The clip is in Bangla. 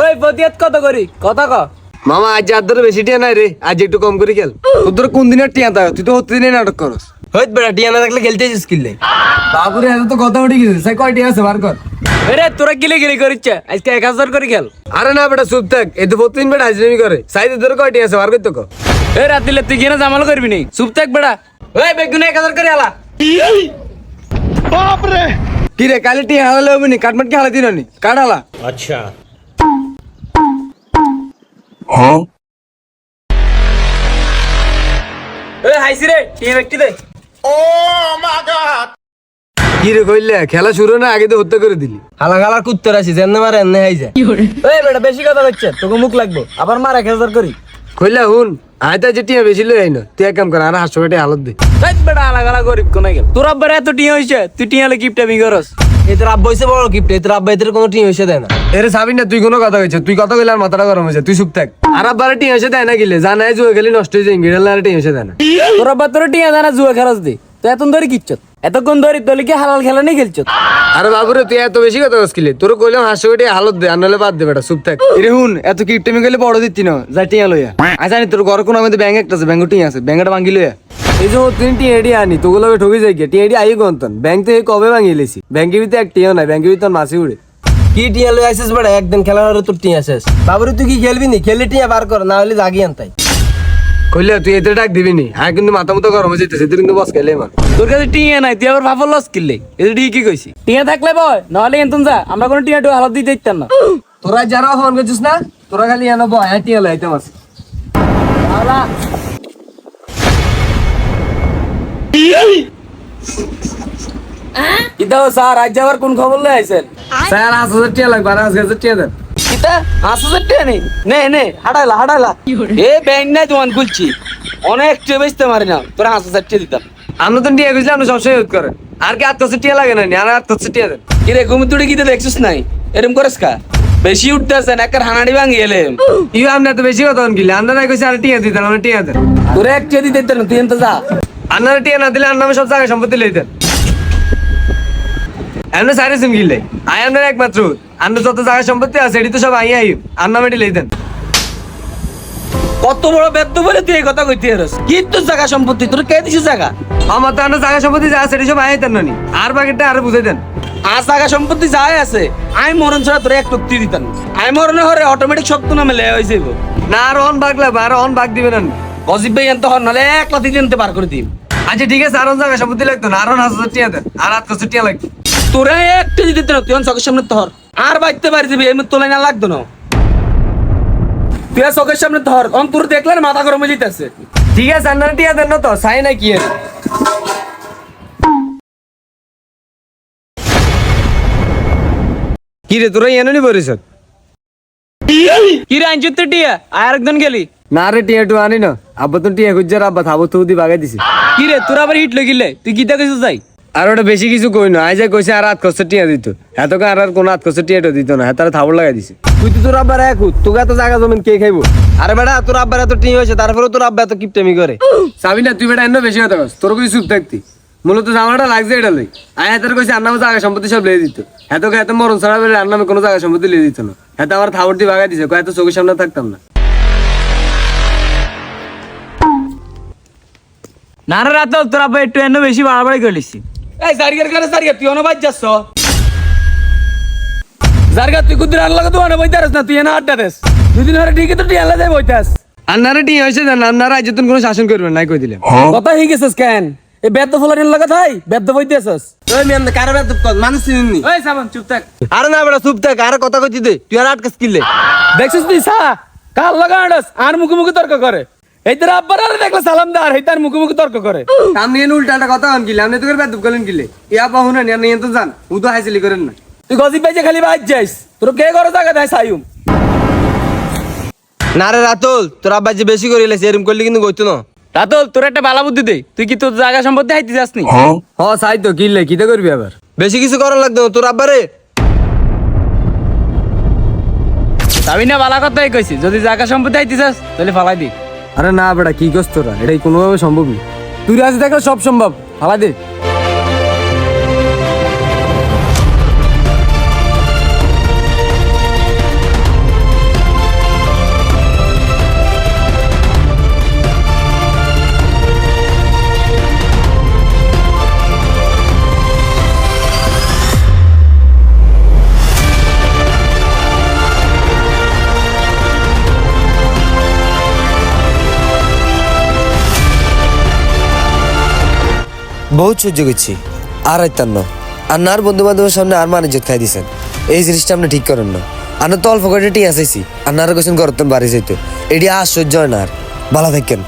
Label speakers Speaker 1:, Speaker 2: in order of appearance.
Speaker 1: ওই প্রতিহত কত করি? কথা ক।
Speaker 2: মামা আজ আর ধরে বেশি টিয়া নাই রে। আজ একটু কম করে খেল। তোর কোন দিনের টিয়া থাকে? তুই তো প্রতিদিনই নাটক করস।
Speaker 3: হইত বেড়া টিয়া না থাকলে খেলতে যাস কিনলে
Speaker 2: বাবুরে এত তো কথা উঠে গেছে। সাই কয় টিয়া আছে বার কর।
Speaker 1: আরে তোরা গিলে গিলে করিচ্ছে। আজকে এক হাজার করে খেল।
Speaker 2: আরে না বেটা চুপ থাক। এ তো প্রতিদিন বেটা হাজরামি করে। সাই তোর কয় টিয়া আছে বার করতে কো।
Speaker 1: এ রাতিলে তুই কিনা জামাল করবি নি? চুপ থাক বেটা। ওই বেগুনে এক হাজার করে আলা।
Speaker 2: বাপ রে কি রে কালি টিয়া হালালে হবি নি? কাটমাট কি হালা দিন নি? কাট হালা।
Speaker 4: আচ্ছা।
Speaker 1: ওই হাইছি রে টিয়া ব্যক্তি দে
Speaker 2: কি রে কইলে খেলা শুরু না আগে তো হত্যা করে দিলি।
Speaker 3: হালা কুত্তর আছি যেন মারে এনে হাই যায়।
Speaker 1: বেটা বেশি কথা হচ্ছে তোকে মুখ লাগবো আবার মার করি।
Speaker 2: কইলা হুন আয়তা যে টিয়া বেশি লই আইনো তুই কাম কর আর হাসো কেটে হালত দে।
Speaker 1: এই বেটা গরিব কোনায় গেল? তোর আব্বার এত টিয়া হইছে তুই টিয়া হলে কিপটা বিগরস
Speaker 3: এদের আব্বা হইছে বড় গিফট এদের আব্বা এদের কোনো টিম হইছে দেয় না।
Speaker 2: এরে সাবিন না তুই কোনো কথা কইছ তুই কথা কইলে আর মাথাটা গরম হয়েছে তুই চুপ থাক। আর আব্বারে টিয়া এসে দেয় না গিলে জানাই জুয়ে গেলি নষ্ট হয়ে যায় গিড়াল আর টিয়া এসে দেয় না।
Speaker 1: তোর আব্বার তোর টিয়া জানা জুয়া খেলাস দে তো এতন ধরে কিচ্ছত। এতক্ষণ ধরে তোর কি হালাল খেলা নেই খেলছত।
Speaker 2: আরে বাবুরে তুই এত বেশি কথা কইলি তোর কইলাম হাসো কেটে হালত দে আর নলে বাদ দে বেটা চুপ থাক। এরে হুন এত কিপটেমি গেলে বড় দিতি না যা টিয়া লইয়া। আচ্ছা জানি তোর ঘর কোন আমাদের ব্যাংক একটা আছে ব্যাংক টিয়া আছে ব্যাংকটা ভাঙ্গি লইয়া। এই যে তুই টিয়া এডি আনি তোগুলো ঠকে যাই গিয়া টিয়া এডি আই গন্তন ব্যাংক থেকে কবে ভাঙি লেছি ব্যাংকের ভিতরে এক টিয়া নাই ব্যাংকের ভিতরে মাসি উড়ে।
Speaker 3: কি টিয়া লই আইছিস বেটা একদিন খেলার তোর টিয়া শেষ। বাবুরে তুই কি খেলবি নি? খেললে টিয়া বার কর না হলে জাগি আনতাই।
Speaker 2: কইলে তুই এতে ডাক দিবি নি? হ্যাঁ কিন্তু মাথা মতো গরম হয়ে যেতেছে তুই কিন্তু বস খেলে মান
Speaker 1: তোর কাছে টিয়া নাই তুই আবার ভাবল লস কিনলে? এটা টিয়া কি কইছি? টিয়া থাকলে বয় নাহলে এন্তন যা আমরা কোনো টিয়া টুয়া হালত দিতে দিতাম না।
Speaker 2: তোরা যারা ফোন করছিস না তোরা খালি এনে বয় হ্যাঁ টিয়া লাইতে মাস
Speaker 1: কিতা স্যার আজ আবার কোন খবর লই আইছেন?
Speaker 2: স্যার আট হাজার টিয়া লাগবে আর আজ হাজার টিয়া দেন।
Speaker 1: কিতা? পাঁচ হাজার টাকা নেই? নে নে হাঁটাইলা হাঁটাইলা। এ ব্যাংক নাই দোকান খুলছি অনেক টিয়া বেচতে পারি না। তোরা পাঁচ হাজার দিতাম।
Speaker 2: আমরা তো টিয়া খুঁজলে আমরা সবসময় ইউজ করেন। আর কি আট হাজার টিয়া লাগে না আর আট হাজার টিয়া দেন।
Speaker 1: কিরে ঘুমি তুড়ি কিতে দেখছিস নাই? এরম করিস কা? বেশি উঠতেছে না একার হানাড়ি ভাঙি এলে
Speaker 2: ইউ আমরা তো বেশি কথা কিনলে আমরা নাই কইছি আর টিয়া দিতেন আমরা টিয়া দেন।
Speaker 1: তোরে এক টিয়া দিতে দিতেন তুই এনতে যা।
Speaker 2: আপনারা টিয়া না দিলে আর নামে সব জায়গায় সম্পত্তি লই এমনি সারে সিম গিলে আই আপনার একমাত্র। আমরা যত জায়গায় সম্পত্তি আছে এটি তো সব আই আই আর নামে এটি
Speaker 1: কত বড় ব্যর্থ বলে তুই এই কথা কইতে এরস? কি তোর জায়গা সম্পত্তি? তোর কে দিছিস জায়গা?
Speaker 2: আমার তো আমরা জায়গা সম্পত্তি যা আছে এটি সব আই দেন নানি আর বাকিটা আর বুঝাই দেন।
Speaker 1: আর জায়গা সম্পত্তি যাই আছে আমি মরণ ছাড়া তোরে এক টুক্তি দিতাম। আমি মরণে হরে অটোমেটিক শক্ত নামে লে হয়ে যাইব।
Speaker 2: না আর অন বাগ লাগবে আর অন বাগ দিবেন না
Speaker 1: গজিব ভাই এনতে হর নালে এক লাথি দিনতে পার করে দিম।
Speaker 2: আচ্ছা ঠিক আছে আর অন জায়গা সম্পত্তি লাগতো না আর অন হাজার টিয়া দেন। আর আট হাজার টিয়া লাগতো।
Speaker 1: তোরে একটা দিতে না তুই চোখের সামনে ধর। আর বাইতে পারি দিবি এমনি তোলাই না লাগতো না। তুই চোখের সামনে ধর অন তোর দেখলে মাথা গরম হয়ে যেতেছে
Speaker 2: ঠিক আছে আপনারা টিয়া দেন তো চাই না কি কি রে তোরা এনে নি বলিস
Speaker 1: কি রে আনছিস তুই টিয়া? আর একজন গেলি।
Speaker 2: না রে টিয়া টু আনি না। আব্বা তো টিয়া খুঁজছে আব্বা থাবো তো দি বাগাই দিছে।
Speaker 1: কি রে তোর আবার হিট লগিলে তুই গীতা কিছু যাই।
Speaker 2: আর ওটা বেশি কিছু কই না। আজ কইছে আর আট কষ্ট টিয়া দিত। এত আর আর কোনো আট কষ্ট টিয়াটা দিত না। তারা থাবর লাগাই দিছে।
Speaker 3: তুই তো তোর আব্বার এক তোকে এত জায়গা জমিন কে খাইবো? আরে বেটা তোর আব্বার এত টিয়া হয়েছে তারপরে তোর আব্বা এত কিপটেমি করে।
Speaker 2: চাবি না তুই বেটা এন্ন বেশি কথা কস। তোর কিছু চুপ থাকতি? মূলত জামাটা লাগছে এটা লই। আয় হাতের কইছে আর নামে জায়গা সম্পত্তি সব লেগে দিত। এত এত মরণ ছাড়া বেলে আর নামে কোনো জায়গা সম্পত্তি লেগে দিত না। এত আমার থাবর দিয়ে বাগাই দিছে। কয় এত চোখের সামনে থাকতাম না।
Speaker 1: না রে রাত তোর একটু এনে বেশি বাড়াবাড়ি করিস এই জারিগার করে জারিগা তুই অনেক বাজ যাচ্ছ। জারগা তুই তুই অনেক বইতে না তুই এনে আড্ডা দেস। দুদিন ধরে ঠিকই তো টিয়া আল্লাহ দেয় বইতাস
Speaker 2: আন্নারে হয়েছে আপনারা আজ তুমি কোনো শাসন করবেন নাই কই দিলাম
Speaker 1: কথা হয়ে গেছিস কেন এই বেদ্য ফলানির লাগা থাই বেদ্য বইতেছস
Speaker 3: ওই মেন কারে বেত মানুষ চিনি
Speaker 1: ওই সামন চুপ থাক।
Speaker 3: আরে না বেটা চুপ থাক আরে কথা কইতি দে তুই আর আটকে স্কিলে
Speaker 1: দেখছিস তুই সা? কাল লাগা আডস আর মুখে মুখে তর্ক করে। এই তোর আব্বার আরে দেখলে সালাম দার এই তার মুখে মুখে তর্ক করে।
Speaker 2: আপনি এনে উল্টাটা কথা আপনি তো করে বেদব গেলেন কিলে ইয়া না উ তো করেন না।
Speaker 1: তুই গজিব খালি বাজ যাইস তোর কে করে জায়গা দেয় সাইম
Speaker 3: না রে রাতুল তোর আব্বা যে বেশি করে এলেছে এরম করলে কিন্তু গইতো না।
Speaker 1: রাতুল তোর একটা বালা বুদ্ধি দে তুই কি তোর জায়গা সম্পত্তি হাইতে যাসনি?
Speaker 2: হ চাই তো কিনলে কিতে করবি আবার?
Speaker 3: বেশি কিছু করার লাগতো তোর আব্বারে
Speaker 1: আমি না বালা কথাই কইছি যদি জায়গা সম্পত্তি হাইতে যাস তাহলে ফালাই দি।
Speaker 2: আরে না বেটা, কি করছ তোরা? এটাই কোনোভাবে সম্ভব না। তুই আছে দেখলে সব সম্ভব। হালা দে। বহুত সহ্য করছি। আর আইতাম আর নার বন্ধু বান্ধবের সামনে আর মান খাই দিছেন। এই জিনিসটা আপনি ঠিক করেন না। আর তো অল্প করে টিয়া চাইছি। আর নার কোশন করতেন বাড়ি যাইতো। এটি হয় না আর। ভালো থাকেন।